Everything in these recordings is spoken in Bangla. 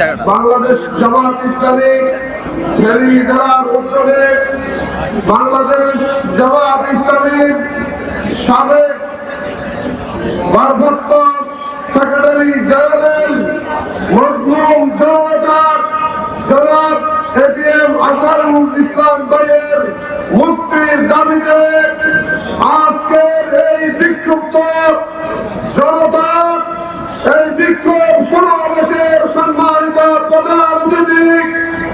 বাংলাদেশ জামাত ইসলামী বাংলাদেশ জামাত ইসলামীর সাবেক ভারপ্রাপ্ত সেক্রেটারি জেনারেল মজলুম জনতা জনাব এটিএম আসারুল ইসলাম ভাইয়ের মুক্তির দাবিতে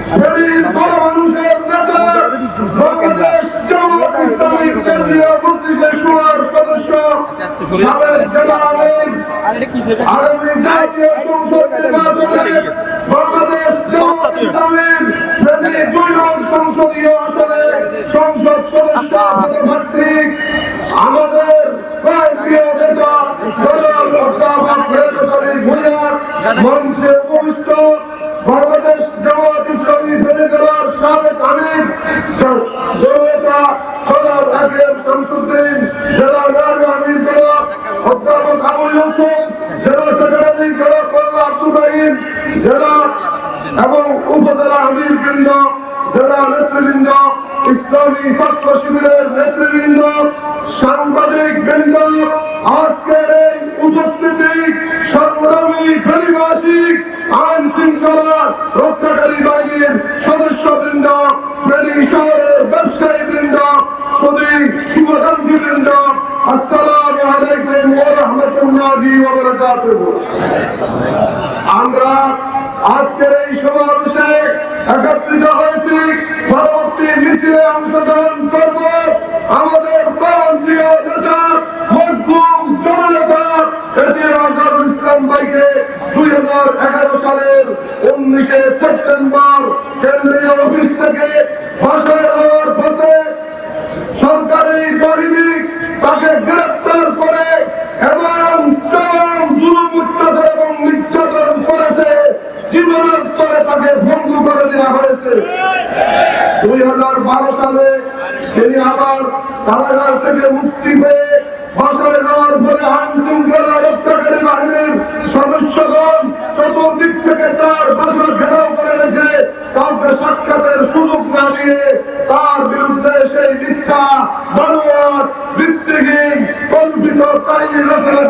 মানুষের নেতা বাংলাদেশ জামাত ইসলামী কেন্দ্রীয় মন্ত্রিসের সুয়ার সদস্য সাবেক জেলা সংসদ নির্বাচনে বাংলাদেশ জামাত ইসলামীর পদপ্রার্থী আমাদের প্রায় নেতা মঞ্চে উপবিষ্ট উপজেলা আমির বৃন্দ জেলা নেতৃবৃন্দ, ইসলামী ছাত্র শিবিরের নেতৃবৃন্দ, সাংবাদিক বৃন্দ, আজকের এই উপস্থিতি সংগ্রামী ফেরিবাসী আইন শৃঙ্খলা রক্ষাকারী বাহিনীর সদস্য বৃন্দ ফেরি শহরের ব্যবসায়ী বৃন্দ সদী শুভকান্তি বৃন্দ আসসালামু আলাইকুম ওয়া রাহমাতুল্লাহি ওয়া বারাকাতুহু। আমরা আজকের এই সমাবেশে একত্রিত হয়েছি। পরবর্তী মিছিলে অংশগ্রহণ করব আমাদের প্রাণপ্রিয় নেতা মজবুত জননেতা এটি আজহারুল ইসলাম ভাইকে দুই হাজার এগারো সালের উনিশে সেপ্টেম্বর তাকে বন্ধ করে দেওয়া হয়েছে। দুই হাজার বারো সালে তিনি আবার কারাগার থেকে মুক্তি পেয়ে যাওয়ার আইন শৃঙ্খলা রক্ষাকারী বাহিনীর সদস্যগণ চতুর্দিক থেকে তার বাসা ঘেরাও করে রেখে কাউকে সাক্ষাতের সুযোগ না দিয়ে তার বিরুদ্ধে সেই মিথ্যা বানোয়ার ভিত্তিহীন, কল্পিত কাহিনী রচনা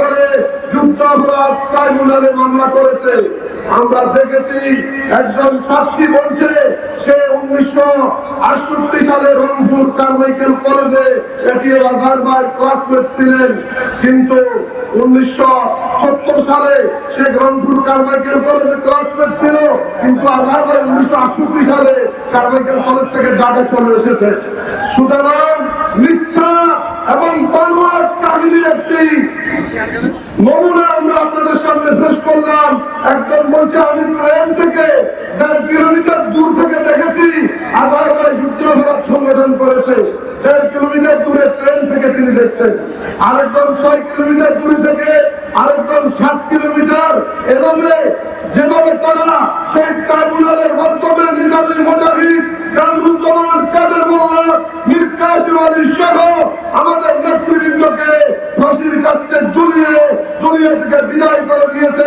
ট্রাইব্যুনালে মামলা করেছে। আমরা দেখেছি একজন সাক্ষী বলছে, সে উনিশশো আটষট্টি সালে রংপুর কলেজে আজহার ক্লাসমেট ছিলেন। কিন্তু উনিশশো সত্তর সালে সে রংপুর কলেজে ক্লাসমেট ছিল। কিন্তু উনিশশো আটষট্টি সালে কারমাইকেল কলেজ থেকে চলে এসেছে। সুতরাং মিথ্যা বলছে আমি ট্রেন থেকে দেড় কিলোমিটার দূর থেকে দেখেছি আজহার ভাই সংগঠন করেছে। দেড় কিলোমিটার দূরে ট্রেন থেকে তিনি দেখছেন। আরেকজন ছয় কিলোমিটার দূরে থেকে আরেকজন সাত কিলোমিটার এভাবে যেভাবে তারা সেই ট্রাইব্যুনালের মাধ্যমে আমাদের নেতৃবৃন্দকে ফাঁসির কাছে ঝুলিয়ে দুনিয়া থেকে বিদায় করে দিয়েছে।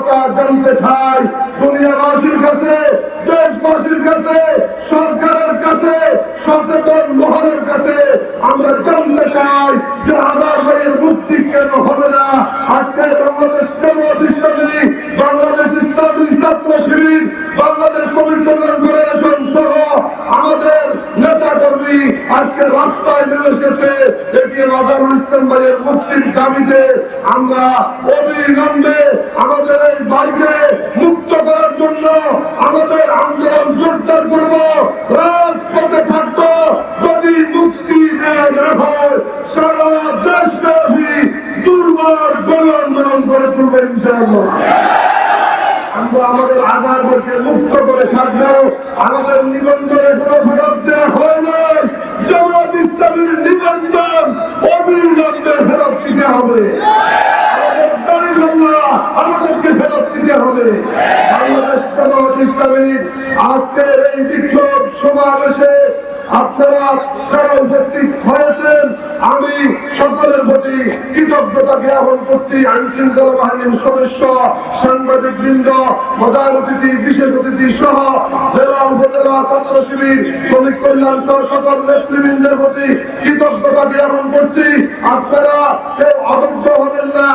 তা জানতে চাই দুনিয়াবাসীর কাছে, দেশবাসীর কাছে, সরকারের কাছে, সচেতন মহলের কাছে আমরা জানতে চাই যে নেমে এসেছে এটিএম আজহারুল ইসলাম ভাইয়ের মুক্তির দাবিতে। আমরা অবিলম্বে আমাদের এই বাইকে মুক্ত করার জন্য আমাদের আন্দোলন জোরদার করব। রাজপথে থাকব। যদি মুক্তি করে তুলবে আমাদের আজাদকে নিবন্ধনে কোনো ফেরত দেওয়া হয় নাই। জামাত ইসলামের নিবন্ধন অবিলম্বে ফেরত দিতে হবে। আমাদেরকে ফেরত দিতে হবে। বাংলাদেশ জামাত ইসলামী আজকের এই বিক্ষোভ সমাবেশে আপনারা যারা উপস্থিত হয়েছেন, আমি সকলের প্রতি কৃতজ্ঞতা জ্ঞাপন করছি। আইন শৃঙ্খলা বাহিনীর সদস্য, সাংবাদিক বৃন্দ, প্রধান অতিথি, বিশেষ অতিথি সহ জেলা উপজেলা ছাত্র শিবির, শ্রমিক কল্যাণ সহ সকল নেতৃবৃন্দের প্রতি কৃতজ্ঞতা জ্ঞাপন করছি। আপনারা কেউ অধৈর্য হবেন না।